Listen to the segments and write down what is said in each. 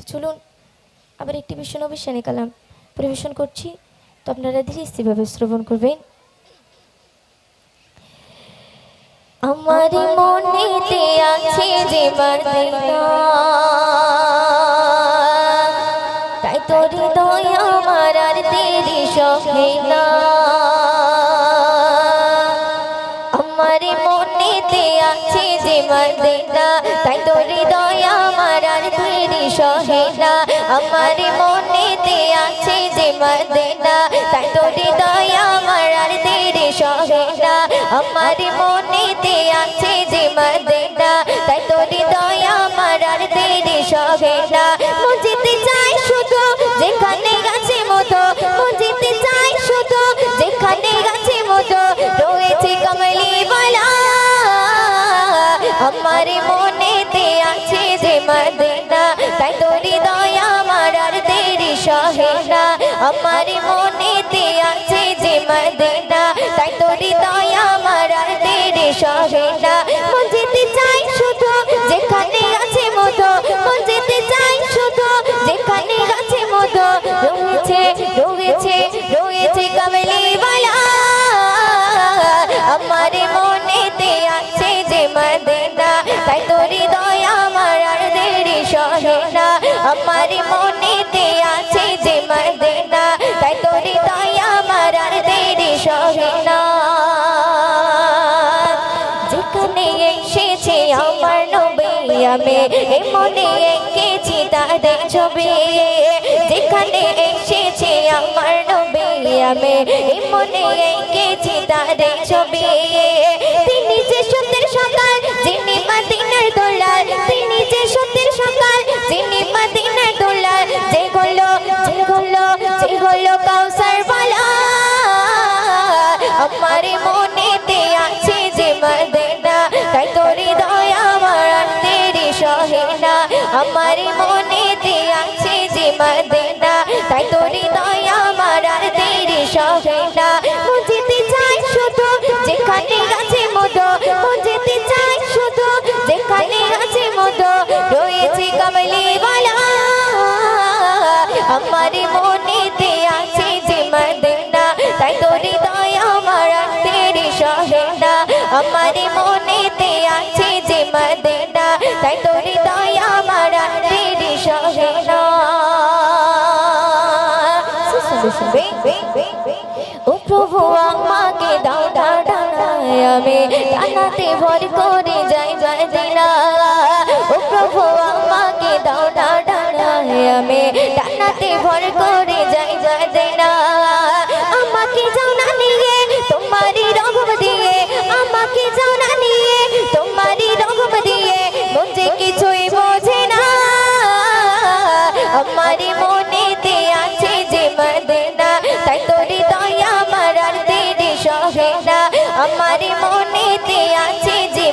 তো চলুন, আবার একটি ভীষণ অবিশ্বানী কালাম পরিবেশন করছি, তো আপনারা ধীরে স্থিরভাবে শ্রবণ করবেন। আমার মনেতে আছে যে তাই তোর হৃদয় আমার আর দেরি সহে না। যে মর্দিনা, তাই তোর হৃদয় আমার আর দেরি সহে না। আমার মনেতে আছে যে মর্দিনা, তাই তোর হৃদয় আমার আর দেরি সহে না। আমার মনেতে আছে যে মর্দিনা মদিনা তাই তোর হৃদয় আমার দেরি সহে মন যেতে চাই শুধু যেখানে আছে মতো মন যেতে চাই শুধু যেখানে আছে মতো রয়েছে রয়েছে রয়েছে আমার মনেতে আছে যে মদিনা তাই তোর হৃদয় আমার আর দেরি সহে না। আমি মনে এঁকেছি তাদের ছবি। যেখানে এসেছে আমার নবী আমি মনে এঁকেছি তাদের ছবি। তিনি যে সত্যের সকাল, যিনি মাদিনার দোলাল। তিনি যে সত্যের সকাল, যিনি মাদিনার দোলাল। যে হলো, যে না ডানায় আমি ডানাতে ভর করে যাই যাই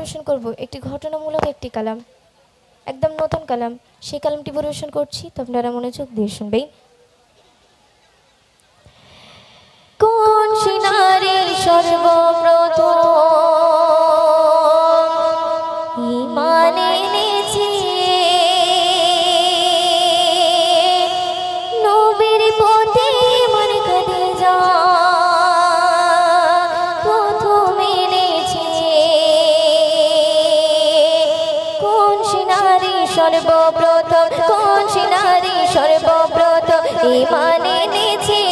পরিবেশন করব একটি ঘটনামূলক একটি কালাম। একদম নতুন কালাম। সেই কালামটি পরিবেশন করছি তো আপনারা মনোযোগ দিয়ে শুনবেই কোন সিনারি সর্বপ্রথম সিনারি সর্বপ্রথম কোন সিনারি সর্বপ্রথম ইমানে এনেছে।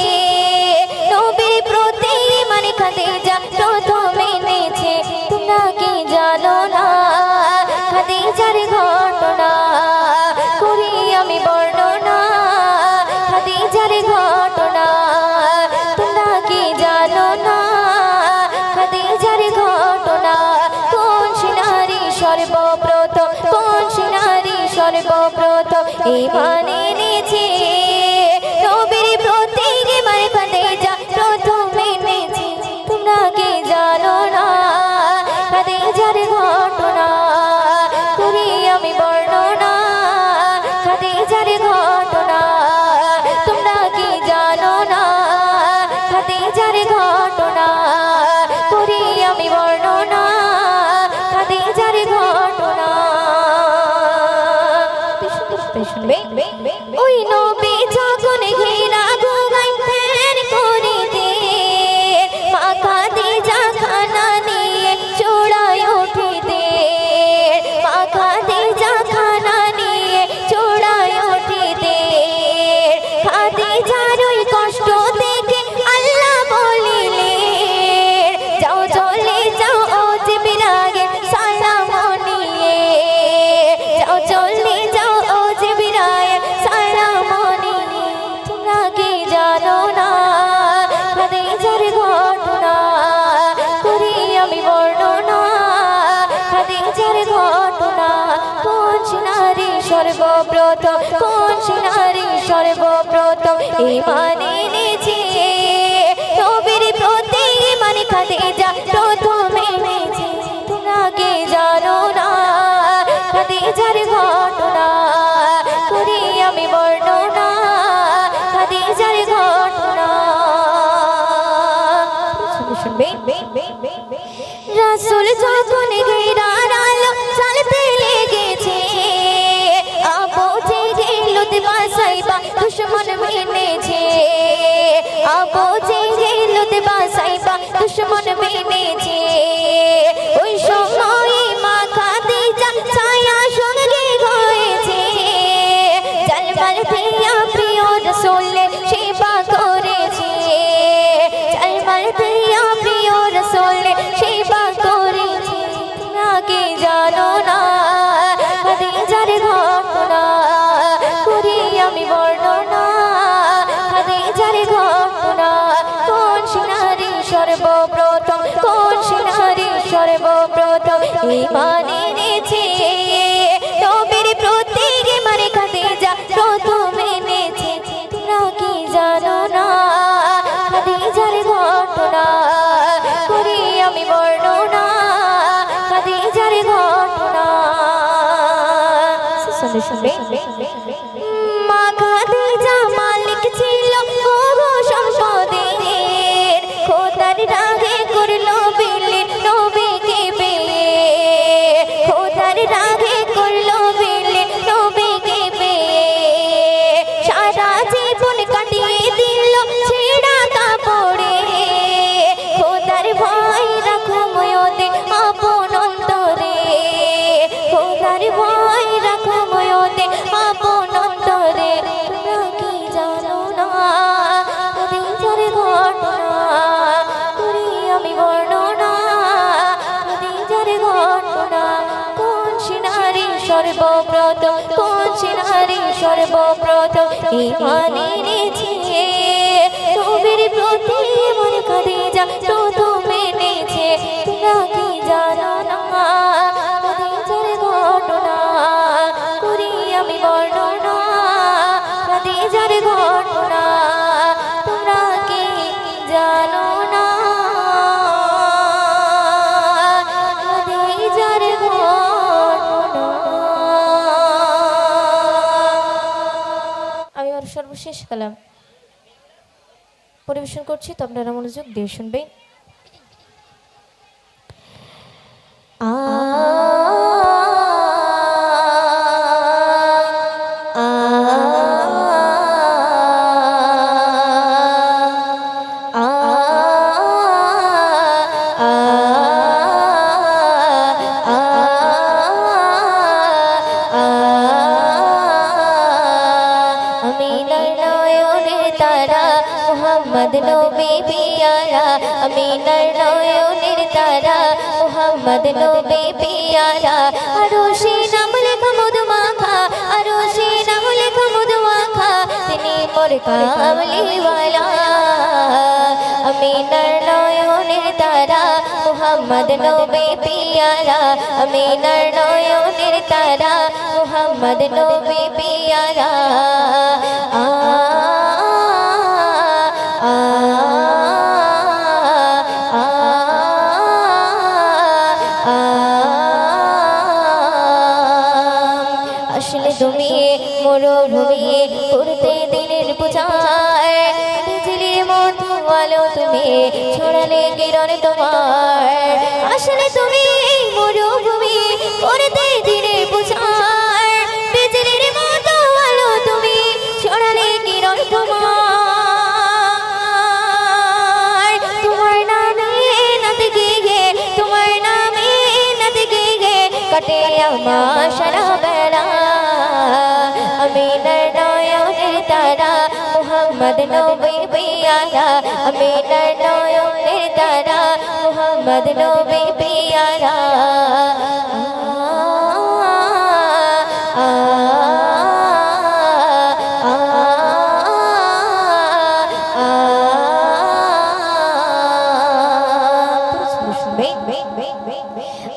নবীর প্রতি মানে খাতে যা প্রথম ইমানে নিচে নবীর প্রতি মারে ফাতে যা প্রথম এনেছি। তোমরা কে জানো না? ফাতে যার ঘটনা করি আমি বর্ণনা। ফাতে যার ঘটনা তোমরা কি জানো না? ফাতে যার ঘটনা কলেজের ঘটনা কোন সিনারি সর্বপ্রথম কোন সিনারি সর্বপ্রথম ইমানে নিজে নবীর প্রতি মানে খাতে যা প্রথমে নিচে তোমরা জানো না খাতে যার ঘটনা করি আমি বর্ণনা খাতে যার ঘটনা রাসুল যত দুশ্মন মেনেছে পানি ইমানের ঝিয়ে নবীর প্রতি মন কাঁদে যা প্রথম এনেছে। রাগি সালাম পরিবেশন করছি তো আপনারা মনোযোগ দিয়ে শুনবেন। আমিনার নয়নের তারা মোহাম্মদ নবী পিয়ারা। আরও সে নাম লেখা মধু মাখা আরও সে নাম লেখা মধু মাখা তিনি মোর কামলিওয়ালা আমিনার নয়নের তারা মোহাম্মদ নবী পিয়ারা। আমিনার নয়নের তারা মোহাম্মদ নবী পিয়ারা। কিরণ তোমার। আসলে তুমি মরুভূমি করতে দিনের পূজায় বিজলির মতো আলো তুমি, ছড়ালে কিরণ তোমার। তোমার নামে নাতে গে গে তোমার নামে নাতে গে গে কাটে আমার সারা বেলা। আমিনার নয়নের তারা, মোহাম্মদ নবী নয়নের তারা নবী পিয়ারা।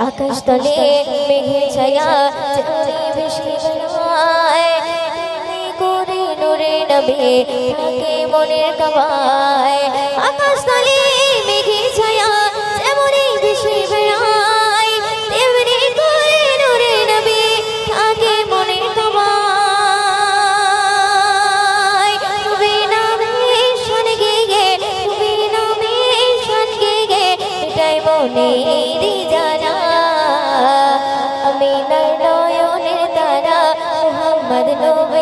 আকাশ তলে মেঘে ছায়া চাঁদে বেশি করে নূরে নবে মনের কাবায়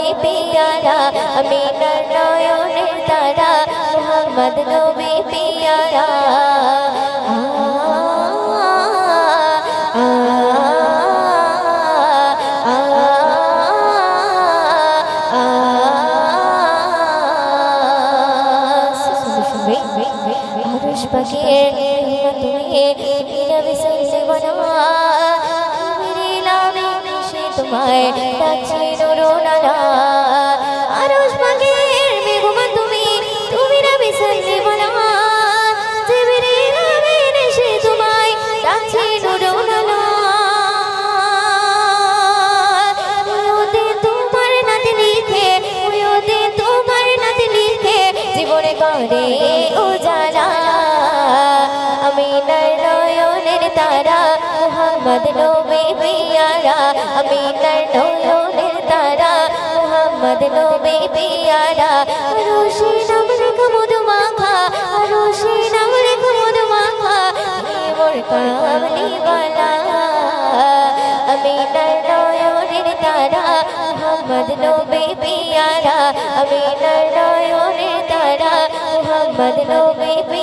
নবী পিয়ারা আমি নয়নের তারা মোহাম্মদ নবী পিয়ারা। তোমায় ডাকছি নুরুনানা আরশ মোহাম্মদ নবী পিয়ারা আমি নয়নের তারা। মোহাম্মদ নবী পিয়ারা রোশি নাম রেখা মধু মাখা রোশি নাম রেখা মধু মাখা মোর কামলিওয়ালা আমি নয়নের তারা, মোহাম্মদ নবী পিয়ারা আমি নয়নের তারা, মোহাম্মদ নবী পিয়ারা